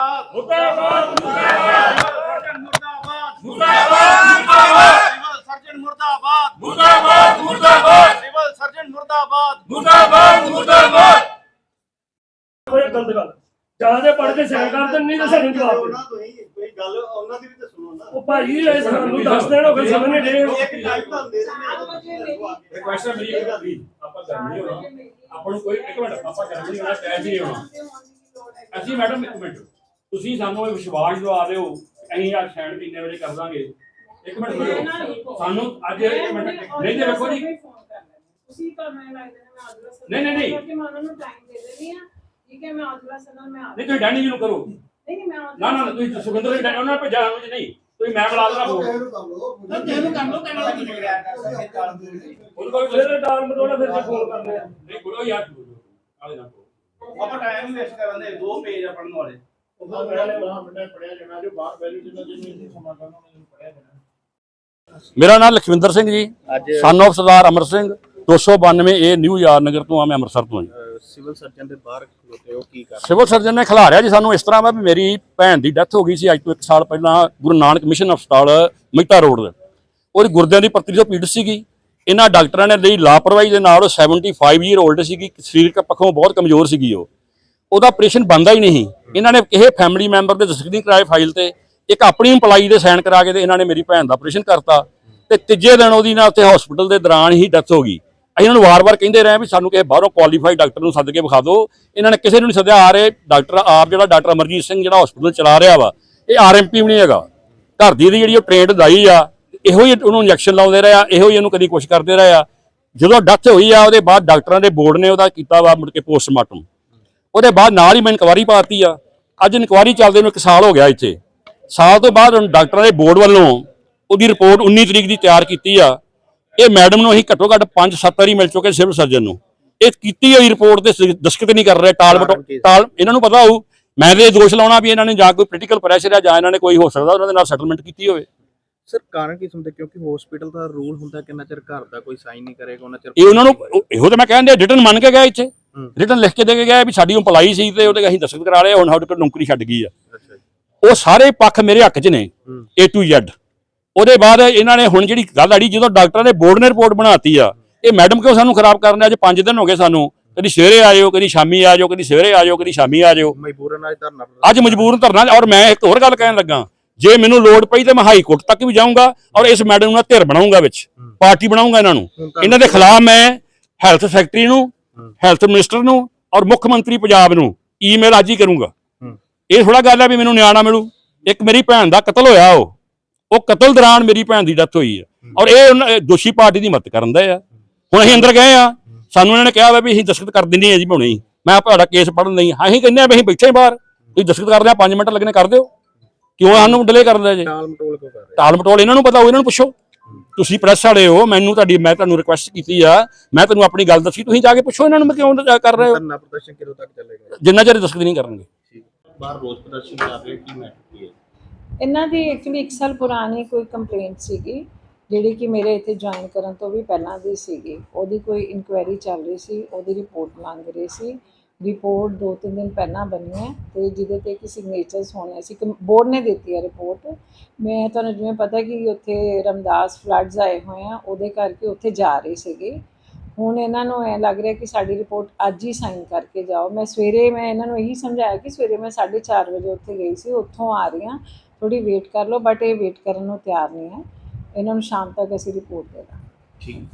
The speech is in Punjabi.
ਮੁਰਦਾਬਾਦ ਸਰਜਨ ਮੁਰਦਾਬਾਦ ਮੁਰਦਾਬਾਦ ਮੁਰਦਾਬਾਦ ਸਿਵਲ ਸਰਜਨ ਮੁਰਦਾਬਾਦ ਮੁਰਦਾਬਾਦ ਮੁਰਦਾਬਾਦ। ਕੋਈ ਗਲਤ ਗੱਲ। ਜਾਂ ਦੇ ਪੜ ਕੇ ਸਾਈਨ ਕਰ ਦੇਣ ਨਹੀਂ ਤਾਂ ਸਾਨੂੰ ਜਵਾਬ ਦੇ। ਹੀ ਕੋਈ ਗੱਲ ਉਹਨਾਂ ਦੀ ਵੀ ਤਾਂ ਸੁਣੋ ਨਾ ਉਹ ਭਾਈ ਇਹ ਸਾਨੂੰ ਦੱਸ ਦੇਣ ਹੋ ਗਏ ਸਮਝ ਨਹੀਂ ਡੇ ਇੱਕ ਟਾਈਮ ਤਾਂ ਦੇ ਰਿਕੁਐਸਟ ਹੈ ਮੇਰੀ ਇੱਕ ਪਲੀਜ਼ ਆਪਾਂ ਕਰ ਨਹੀਂ ਹੋਣਾ। ਆਪਾਂ ਨੂੰ ਕੋਈ ਇੱਕ ਮਿੰਟ ਆਪਾਂ ਕਰ ਨਹੀਂ ਹੋਣਾ ਟੈਚ ਨਹੀਂ ਹੋਣਾ। ਅਸੀਂ ਮੈਡਮ ਇੱਕ ਮਿੰਟ। ਤੁਸੀਂ ਸਾਨੂੰ ਇਹ ਵਿਸ਼ਵਾਸ ਦਿਵਾ ਦਿਓ ਅਸੀਂ ਆ ਸੈਂਡ ਕਿੰਨੇ ਵਜੇ ਕਰ ਦਾਂਗੇ। ਇੱਕ ਮਿੰਟ ਰੁਕੋ। ਸਾਨੂੰ ਅੱਜ ਇੱਕ ਮਿੰਟ ਨਹੀਂ ਤੇ ਵੇਖੋ ਜੀ। ਤੁਸੀਂ ਤਾਂ ਮੈਂ ਲੱਗਦਾ ਮੈਂ ਆਜਲਾ ਸਰ ਨਹੀਂ, ਨਹੀਂ, ਨਹੀਂ। ਕਿ ਮੈਂ ਉਹਨਾਂ ਨੂੰ ਟਾਈਮ ਦੇ ਦੇਣੀ ਆ ਠੀਕ ਹੈ ਮੈਂ ਆਜਲਾ ਸਰ ਨਾਲ ਮੈਂ ਆ ਨਹੀਂ ਤੁਸੀਂ ਡੈਨੀ ਜੀ ਨੂੰ ਕਰੋ। ਨਹੀਂ ਨਹੀਂ, ਮੈਂ ਨਾ ਨਾ ਤੁਸੀਂ ਸੁਖਿੰਦਰ ਜੀ ਉਹਨਾਂ ਨੇ ਭੇਜਿਆ ਸਾਨੂੰ ਜੀ ਨਹੀਂ। ਤੁਸੀਂ ਮੈਂ ਬੁਲਾ ਦੇਣਾ ਫੋਨ ਉਹਨੂੰ ਕੋਈ ਫਿਰ ਡਾਲ ਮਟੋਲਾ ਫਿਰ ਜੇ ਫੋਨ ਕਰਦੇ ਆ। ਨਹੀਂ ਬੋਲੋ ਯਾਰ। ਆਲੇ ਨਾ। ਆਪਾਂ ਟਾਈਮ ਵੇਸਟ ਕਰਨ ਦੇ ਦੋ ਪੇਜ ਆ ਪੜਨ ਵਾਲੇ। ਉਹ ਪਹਿਲੇ ਬਾਹਰ ਮਿੰਟਾਂ ਪੜਿਆ ਜਾਣਾ ਜੋ ਬਾਹਰ ਵੈਲਿਊ ਜਿੰਨਾ ਜਿੰਨੀ ਸਮਾਂ ਕਰਨਾ ਮੈਨੂੰ ਪੜਿਆ ਜਾਣਾ ਮੇਰਾ ਨਾਮ Lakhwinder Singh ji son of Sardar Amar Singh 292 A new Yar Nagar ਤੋਂ ਆ ਮੈਂ ਅੰਮ੍ਰਿਤਸਰ ਤੋਂ ਜੀ। ਸਿਵਲ ਸਰਜਨ ਦੇ ਬਾਹਰ ਖਲੋਤੇ ਹੋ ਕੀ ਕਰ ਸਿਵਲ ਸਰਜਨ ਨੇ ਖਿਲਾਰਿਆ ਜੀ ਸਾਨੂੰ ਇਸ ਤਰ੍ਹਾਂ ਵਾ ਵੀ ਮੇਰੀ ਭੈਣ ਦੀ ਡੈਥ ਹੋ ਗਈ ਸੀ ਅੱਜ ਤੋਂ 1 ਸਾਲ ਪਹਿਲਾਂ ਗੁਰੂ ਨਾਨਕ ਮਿਸ਼ਨ ਹਸਪਤਾਲ ਮਹਿਤਾ ਰੋਡ ਦੇ ਉਹਦੀ ਗੁਰਦਿਆਂ ਦੀ ਪੱਥਰੀ ਤੋਂ ਪੀੜ ਸੀਗੀ ਇਹਨਾਂ ਡਾਕਟਰਾਂ ਨੇ ਲਈ ਲਾਪਰਵਾਹੀ ਦੇ ਨਾਲ ਉਹ 75 ਈਅਰ 올ਡ ਸੀਗੀ ਸਰੀਰਕ ਪੱਖੋਂ ਬਹੁਤ ਕਮਜ਼ੋਰ ਸੀਗੀ ਉਹ। ਉਹਦਾ ਆਪਰੇਸ਼ਨ ਬੰਦਾ ਹੀ ਨਹੀਂ। ਇਹਨਾਂ ਨੇ ਕਿਸੇ ਫੈਮਿਲੀ ਮੈਂਬਰ ਦੇ ਦਸਤਖਤ ਨਹੀਂ ਕਰਾਏ ਫਾਈਲ ਤੇ। ਇੱਕ ਆਪਣੀ EMPLOYEE ਦੇ ਸਾਈਨ ਕਰਾ ਕੇ ਤੇ ਇਹਨਾਂ ਨੇ ਮੇਰੀ ਭੈਣ ਦਾ ਆਪਰੇਸ਼ਨ ਕਰਤਾ। ਤੇ ਤੀਜੇ ਦਿਨ ਉਹਦੀ ਨਾਲ ਉੱਥੇ ਹਸਪੀਟਲ ਦੇ ਦੌਰਾਨ ਹੀ ਡੈਥ ਹੋ ਗਈ। ਅਸੀਂ ਇਹਨਾਂ ਨੂੰ ਵਾਰ-ਵਾਰ ਕਹਿੰਦੇ ਰਹੇ ਵੀ ਸਾਨੂੰ ਕਿਸੇ ਬਾਹਰੋਂ ਕੁਆਲੀਫਾਈਡ ਡਾਕਟਰ ਨੂੰ ਸੱਦ ਕੇ ਵਿਖਾ ਦਿਓ। ਇਹਨਾਂ ਨੇ ਕਿਸੇ ਨੂੰ ਨਹੀਂ ਸੱਦਿਆ। ਆ ਰਹੇ ਡਾਕਟਰ ਆਪ ਜਿਹੜਾ ਡਾਕਟਰ ਅਮਰਜੀਤ ਸਿੰਘ ਜਿਹੜਾ ਹਸਪੀਟਲ ਚਲਾ ਰਿਹਾ ਵਾ, ਇਹ ਆਰਐਮਪੀ ਵੀ ਨਹੀਂ ਹੈਗਾ। ਘਰ ਦੀ ਜਿਹੜੀ ਉਹ ਟ੍ਰੇਨਡ ਦਾਈ ਆ, ਇਹੋ ਹੀ ਉਹਨੂੰ ਇੰਜੈਕਸ਼ਨ ਲਾਉਂਦੇ ਰਹੇ ਆ, ਇਹੋ ਹੀ ਇਹਨੂੰ ਕਦੀ ਕੁਛ ਕਰਦੇ ਰਹੇ ਆ। ਜਦੋਂ ਡੈਥ ਹੋਈ ਆ, ਉਹਦੇ ਬਾਅਦ ਡਾਕਟਰਾਂ ਦੇ ਬੋਰਡ ਨੇ ਉਹਦਾ ਕੀਤਾ ਵਾ ਮੁੜ ਕੇ ਪੋਸਟਮਾਰਟਮ ਉਹਦੇ ਬਾਅਦ ਨਾਲ ਹੀ ਮੈਂ ਇਨਕੁਆਰੀ ਪਾਤੀ ਆ। ਅੱਜ ਇਨਕੁਆਰੀ ਚੱਲਦੇ ਨੂੰ ਇੱਕ ਸਾਲ ਹੋ ਗਿਆ ਇੱਥੇ। ਸਾਲ ਤੋਂ ਬਾਅਦ ਹੁਣ ਡਾਕਟਰਾਂ ਦੇ ਬੋਰਡ ਵੱਲੋਂ ਉਹਦੀ ਰਿਪੋਰਟ 19 ਤਰੀਕ ਦੀ ਤਿਆਰ ਕੀਤੀ ਆ। ਇਹ ਮੈਡਮ ਨੂੰ ਅਸੀਂ ਘੱਟੋ ਘੱਟ 5-7 ਵਾਰੀ ਮਿਲ ਚੁੱਕੇ ਸਿਵਲ ਸਰਜਨ ਨੂੰ। ਇਹ ਕੀਤੀ ਹੋਈ ਰਿਪੋਰਟ ਤੇ ਦਸਖਤ ਨਹੀਂ ਕਰ ਰਹੇ ਟਾਲ? ਟਾਲ ਇਹਨਾਂ ਨੂੰ ਪਤਾ ਹੋਊ ਮੈਂ ਤੇ ਇਹ ਦੋਸ਼ ਲਾਉਣਾ ਵੀ ਇਹਨਾਂ ਨੇ ਜਾਂ ਕੋਈ ਪੋਲੀਟੀਕਲ ਪ੍ਰੈਸ਼ਰ ਆ ਜਾਂ ਇਹਨਾਂ ਨੇ ਕੋਈ ਹੋ ਸਕਦਾ ਉਹਨਾਂ ਦੇ ਨਾਲ ਸੈਟਲਮੈਂਟ ਕੀਤੀ ਹੋਵੇ। ਸਰ ਕਾਰਨ ਕੀ ਸੁਣਦੇ ਕਿਉਂਕਿ ਹਸਪੀਟਲ ਦਾ ਰੂਲ ਹੁੰਦਾ ਕਿੰਨਾ ਚਿਰ ਘਰ ਦਾ ਕੋਈ ਸਾਈਨ ਨਹੀਂ ਕਰੇਗਾ ਉਹਨਾਂ ਚਿਰ ਇਹ ਉਹਨਾਂ ਨੂੰ ਇਹੋ ਤਾਂ ਮੈਂ ਕਹਿੰਦੇ ਰਿਟਰਨ ਮੰਨ ਕੇ ਗਏ ਇੱਥੇ। ਹੂੰ। ਰਿਟਰਨ ਲਿਖ ਕੇ ਦੇ ਕੇ ਗਏ ਵੀ ਸਾਡੀ ਇੰਪਲਾਈ ਸੀ ਤੇ ਉਹਦੇ ਅਸੀਂ ਦਸਖਤ ਕਰਾ ਲਏ ਹੁਣ ਸਾਡੇ ਕੋਲ ਨੌਕਰੀ ਛੱਡ ਗਈ ਆ ਉਹ ਸਾਰੇ ਪੱਖ ਮੇਰੇ ਹੱਕ 'ਚ ਨੇ। A to Z ਉਹਦੇ ਬਾਅਦ ਇਹਨਾਂ ਨੇ ਹੁਣ ਜਿਹੜੀ ਗੱਲ ਆੜੀ ਜਦੋਂ ਡਾਕਟਰਾਂ ਨੇ ਬੋਰਡ ਨੇ ਰਿਪੋਰਟ ਬਣਾਤੀ ਆ ਇਹ ਮੈਡਮ ਕਿਉਂ ਸਾਨੂੰ ਖਰਾਬ ਕਰਨੇ ਅੱਜ 5 ਦਿਨ ਹੋ ਗਏ ਸਾਨੂੰ ਕਦੀ ਸਵੇਰੇ ਆ ਜਾਓ ਕਦੀ ਸ਼ਾਮੀ ਆ ਜਾਓ ਕਦੀ ਸਵੇਰੇ ਆ ਜਾਓ ਕਦੀ ਸ਼ਾਮੀ ਆ ਜਾਓ ਮਜਬੂਰਨ ਅੱਜ ਧਰਨਾ ਅੱਜ ਮਜਬੂਰਨ ਧਰਨਾ ਔਰ ਮੈਂ ਇੱਕ ਹੋਰ ਗੱਲ ਕਹਿਣ ਲੱਗਾ ਜੇ ਮੈਨੂੰ ਲੋੜ ਪਈ ਤੇ ਮੈਂ ਹਾਈ ਕੋਰਟ ਤੱਕ ਵੀ ਜਾਊਂਗਾ ਔਰ ਇਸ ਮੈਡਮ ਨੂੰ ਮੈਂ ਧਿਰ ਬਣਾਉਂਗਾ ਵਿੱਚ ਪਾਰਟੀ ਬਣਾਉਂਗਾ ਇਹਨਾਂ ਨੂੰ ਇਹਨਾਂ ਦੇ ਖਿਲਾਫ ਮੈਂ ਹੈਲਥ ਸੈਕਟਰੀ ਨੂੰ। ਹੈਲਥ ਮਿਨਿਸਟਰ ਨੂੰ ਔਰ ਮੁੱਖ ਮੰਤਰੀ ਪੰਜਾਬ ਨੂੰ ਈਮੇਲ ਅੱਜ ਹੀ ਕਰੂੰਗਾ। ਇਹ ਥੋੜਾ ਗੱਲ ਹੈ ਵੀ ਮੈਨੂੰ ਨਿਆਣਾ ਮਿਲੂ। ਇੱਕ ਮੇਰੀ ਭੈਣ ਦਾ ਕਤਲ ਹੋਇਆ ਉਹ। ਉਹ ਕਤਲ ਦੌਰਾਨ ਮੇਰੀ ਭੈਣ ਦੀ ਡੈਥ ਹੋਈ ਹੈ। ਔਰ ਇਹ ਦੋਸ਼ੀ ਪਾਰਟੀ ਦੀ ਮਦਦ ਕਰਨ ਦੇ ਆ। ਹੁਣ ਅਸੀਂ ਅੰਦਰ ਗਏ ਆ। ਸਾਨੂੰ ਇਹਨਾਂ ਨੇ ਕਿਹਾ ਵਾ ਵੀ ਅਸੀਂ ਦਸਖਤ ਕਰ ਦਿੰਦੇ ਆ ਜੀ ਹੀ ਮੈਂ ਤੁਹਾਡਾ ਕੇਸ ਪੜਨ ਨਹੀਂ ਅਸੀਂ ਕਹਿੰਦੇ ਆ ਵੀ ਅਸੀਂ ਬੈਠੇ ਬਾਹਰ। ਤੁਸੀਂ ਦਸਖਤ ਕਰਦੇ ਆ 5 ਮਿੰਟ ਲੱਗਣੇ ਕਰ ਦਿਓ। ਕਿਉਂ ਸਾਨੂੰ ਡਿਲੇ ਕਰਦੇ ਜੇ? ਟਾਲ ਮਟੋਲ ਕਿਉਂ ਕਰ ਰਹੇ ਟਾਲ ਮਟੋਲ ਇਹਨਾਂ ਨੂੰ ਪਤਾ ਹੋ ਇਹਨਾਂ ਨੂੰ ਪੁੱਛੋ। ਤੁਸੀਂ ਪ੍ਰੈਸ ਵਾਲੇ ਹੋ ਮੈਨੂੰ ਤੁਹਾਡੀ ਮੈਂ ਤੁਹਾਨੂੰ ਰਿਕੁਐਸਟ ਕੀਤੀ ਆ ਮੈਂ ਤੁਹਾਨੂੰ ਆਪਣੀ ਗੱਲ ਦੱਸੀ ਤੁਸੀਂ ਜਾ ਕੇ ਪੁੱਛੋ ਇਹਨਾਂ ਨੂੰ ਮੈਂ ਕਿਉਂ ਕਰ ਰਹੇ ਹੋ। ਧਰਨਾ ਪ੍ਰਦਰਸ਼ਨ ਕਿਦੋਂ ਤੱਕ ਚੱਲੇਗਾ। ਜਿੰਨਾ ਚਿਰ ਦਸਖਤ ਨਹੀਂ ਕਰਨਗੇ। ਠੀਕ। ਬਾਹਰ ਰੋਸ ਪ੍ਰਦਰਸ਼ਨ ਕਰ ਰਹੇ ਕੀ ਮੈਟਰ ਕੀ ਹੈ? ਇਹਨਾਂ ਦੀ ਐਕਚੁਅਲੀ 1 ਸਾਲ ਪੁਰਾਣੀ ਕੋਈ ਕੰਪਲੇਂਟ ਸੀਗੀ ਜਿਹੜੀ ਕਿ ਮੇਰੇ ਇੱਥੇ ਜੁਆਇਨ ਕਰਨ ਤੋਂ ਵੀ ਪਹਿਲਾਂ ਦੀ ਸੀਗੀ। ਉਹਦੀ ਕੋਈ ਇਨਕੁਆਇਰੀ ਚੱਲ ਰਹੀ ਸੀ ਉਹਦੀ ਰਿਪੋਰਟ ਮੰਗ ਰਹੇ ਸੀ। ਰਿਪੋਰਟ ਦੋ ਤਿੰਨ ਦਿਨ ਪਹਿਲਾਂ ਬਣੀ ਹੈ ਤੇ ਜਿਹਦੇ ਤੇ ਕਿ ਸਿਗਨੇਚਰਸ ਹੋਣੇ ਸੀ ਬੋਰਡ ਨੇ ਦਿੱਤੀ ਹੈ ਰਿਪੋਰਟ ਮੈਂ ਤੁਹਾਨੂੰ ਜਿਵੇਂ ਪਤਾ ਕਿ ਉੱਥੇ ਰਮਦਾਸ ਫਲੱਡਸ ਆਏ ਹੋਏ ਆ, ਉਹਦੇ ਕਰਕੇ ਉੱਥੇ ਜਾ ਰਹੇ ਸੀਗੇ। ਹੁਣ ਇਹਨਾਂ ਨੂੰ ਐ ਲੱਗ ਰਿਹਾ ਕਿ ਸਾਡੀ ਰਿਪੋਰਟ ਅੱਜ ਹੀ ਸਾਈਨ ਕਰਕੇ ਜਾਓ। ਮੈਂ ਸਵੇਰੇ ਮੈਂ ਇਹਨਾਂ ਨੂੰ ਇਹੀ ਸਮਝਾਇਆ ਕਿ ਸਵੇਰੇ ਮੈਂ 4:30 ਵਜੇ ਉੱਥੇ ਗਈ ਸੀ, ਉੱਥੋਂ ਆ ਰਹੀ ਹਾਂ। ਥੋੜੀ ਵੇਟ ਕਰ ਲਓ ਬਟ ਇਹ ਵੇਟ ਕਰਨ ਨੂੰ ਤਿਆਰ ਨਹੀਂ ਹੈ। ਇਹਨਾਂ ਨੂੰ ਸ਼ਾਮ ਤੱਕ ਅਸੀਂ ਰਿਪੋਰਟ ਦੇ ਦਾਂਗੇ। ਠੀਕ